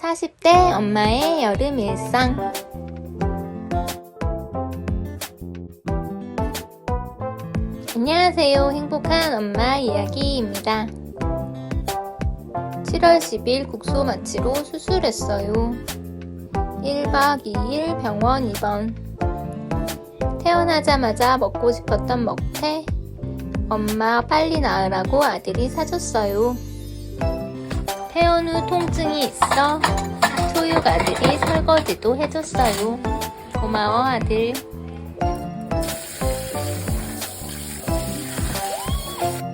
40대 엄마의 여름 일상. 안녕하세요. 행복한 엄마 이야기입니다. 7월 10일 국소 마취로 수술했어요. 1박 2일 병원 입원. 태어나자마자 먹고 싶었던 먹태. 엄마 빨리 나으라고 아들이 사줬어요. 태어n 후 통증이 있어 초육 아들이 설거지도 해줬어요. 고마워 아들.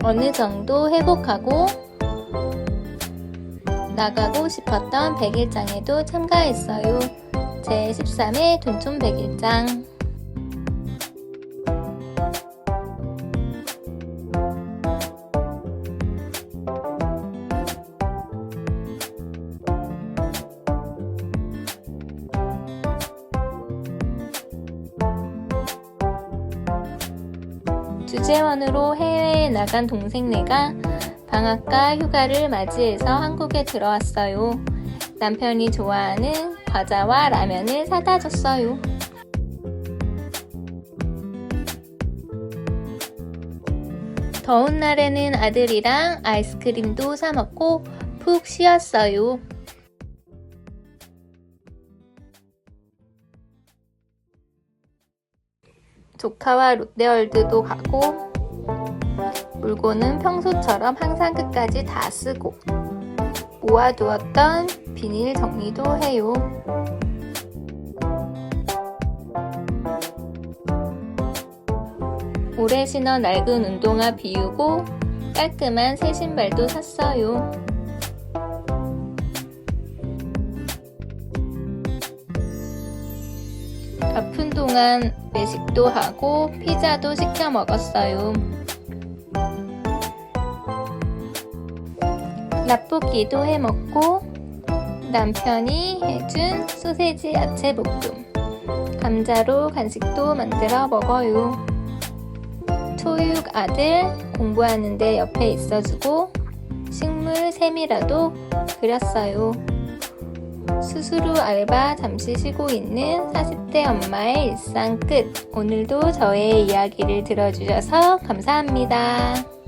어느 정도 회복하고 나가고 싶었던 100일장에도 참가했어요. 제 13회 돈촌 100일장. 주재원으로 해외에 나간 동생네가 방학과 휴가를 맞이해서 한국에 들어왔어요. 남편이 좋아하는 과자와 라면을 사다 줬어요. 더운 날에는 아들이랑 아이스크림도 사 먹고 푹 쉬었어요. 조카와 롯데월드도 가고 물건은 평소처럼 항상 끝까지 다 쓰고 모아두었던 비닐 정리도 해요. 오래 신어 낡은 운동화 비우고 깔끔한 새 신발도 샀어요. 동안 외식도 하고 피자도 시켜 먹었어요. 라볶이도 해 먹고 남편이 해준 소세지 야채 볶음 감자로 간식도 만들어 먹어요. 초육 아들 공부하는데 옆에 있어주고 식물 샘이라도 그렸어요. 후 알바 잠시 쉬고 있는 40대 엄마의 일상 끝. 오늘도 저의 이야기를 들어주셔서 감사합니다.